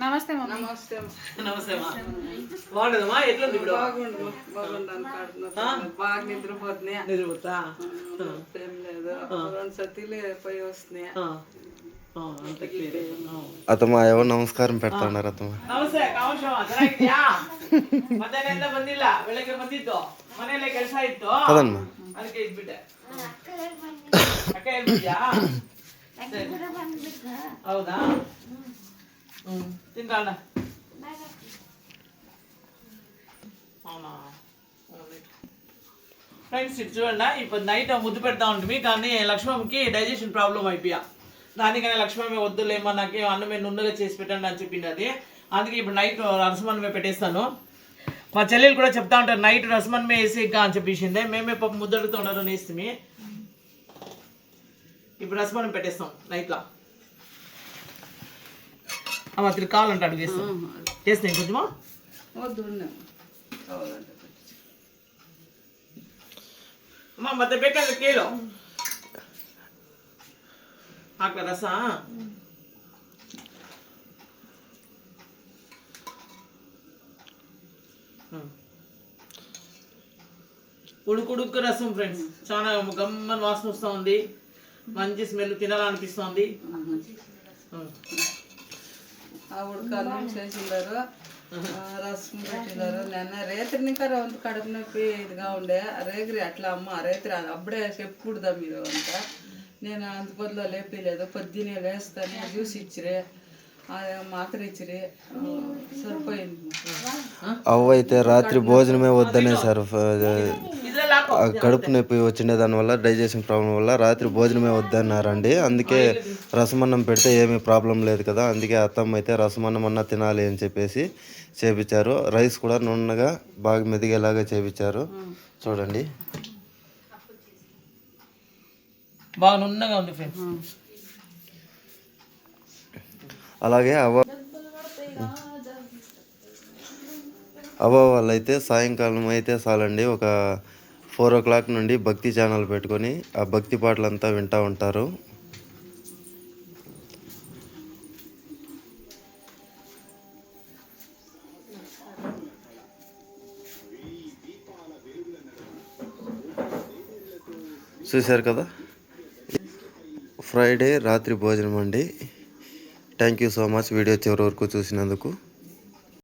నమస్తే మమ్మీ నమస్తే నమస్తే అమ్మా బాగుండదమ్మా ఎట్లుంది ఇప్పుడు బాగుండు బాగుండాను కాడుతున్నా బాగా నిద్రపోతున్నాయి నిద్రపోతా ఏం లేదు రెండు సతీలు పోయి వస్తున్నాయి అంత క్లియర్ ಅತ್ತಮ್ಮ ಯಾವ ನಮಸ್ಕಾರ ಪೆಡ್ತಾಂಡಾರ ಅತ್ತಮ್ಮ ನಮಸ್ತೆ ಕಾಮಶಮ್ಮ ಚೆನ್ನಾಗಿದ್ಯಾ ಮಧ್ಯಾಹ್ನ ಎಲ್ಲ ಬಂದಿಲ್ಲ ಬೆಳಗ್ಗೆ ಬಂದಿದ್ದು ಮನೆಯಲ್ಲೇ ಕೆಲಸ ಇತ್ತು ಅದನ್ನ ಅದಕ್ಕೆ ಇದ್ಬಿಟ್ಟೆ ಅಕ್ಕ ಹೇಳ್ಬಿಟ್ಯಾ ಹೌದಾ అవునా? ఫ్రెండ్స్ ఇటు చూడండి ఇప్పుడు నైట్ ముద్దు పెడతా ఉంటుంది. కానీ లక్ష్మణ్కి డైజెషన్ ప్రాబ్లం అయిపోయా. దానికనే వద్దు వద్దులేమో నాకు అన్నమే నున్నగా చేసి పెట్టండి అని చెప్పింది అది. అందుకే ఇప్పుడు నైట్ రసమన్నమే పెట్టేస్తాను. మా చెల్లెలు కూడా చెప్తా ఉంటారు నైట్ రసమన్నమే వేసి అని చెప్పేసిందే. మేమే పాప ముద్దడుతూ ఉండరు నేస్తమి ఇప్పుడు రసమన్నం పెట్టేస్తాం నైట్లో అమ్మ తిరిగి కావాలంటే అడుగు చేస్తాం చేస్తాను కొంచెమా వద్దు ఉన్నాము కావాలంటే పెట్టు. ಅಮ್ಮ ಮತ್ತೆ ಬೇಕಾದ್ರೆ ಕೇಳು ಹಾಕ್ಲ ರಸ ಹ್ಮ್. ఉడుకు ఉడుకు రసం ఫ్రెండ్స్ చాలా గమ్మని వాసన వస్తూ ఉంది మంచి స్మెల్ తినాలనిపిస్తోంది ఆ కళ్ళు చేసిండారు రసం పెట్టినారు. నిన్న రేత్రి ఇంకా ఉంది కడుపు నొప్పి ఇదిగా ఉండే. రేగిరి అట్లా అమ్మ రేత్రి అప్పుడే చెప్పుడుదా మీరు అంతా నేను అంత పొద్దులో లేపలేదు. పొద్దునే లేస్తాను జ్యూస్ ఇచ్చిరే. మాత్ర ఇచ్చిరి. సరిపోయింది. అవ్వైతే రాత్రి భోజనమే వద్దనే సార్ కడుపు నొప్పి వచ్చిన దానివల్ల డైజెషన్ ప్రాబ్లం వల్ల రాత్రి భోజనమే వద్దన్నారండి. అందుకే రసమన్నం పెడితే ఏమీ ప్రాబ్లం లేదు కదా. అందుకే అత్తమ్మ అయితే రసమన్నం అన్న తినాలి అని చెప్పేసి చేపించారు. రైస్ కూడా నున్నగా బాగా మెదిగేలాగా చేపించారు. చూడండి. బాగా నున్నగా ఉంది ఫ్రెండ్స్ అలాగే అవ్వ అవ్వ వాళ్ళైతే సాయంకాలం అయితే చాలండి. ఒక ఫోర్ ఓ క్లాక్ నుండి భక్తి ఛానల్ పెట్టుకొని ఆ భక్తి పాటలంతా వింటూ ఉంటారు. చూశారు కదా? ఫ్రైడే రాత్రి భోజనం అండి. Thank you so much video చివరి వరకు చూసినందుకు.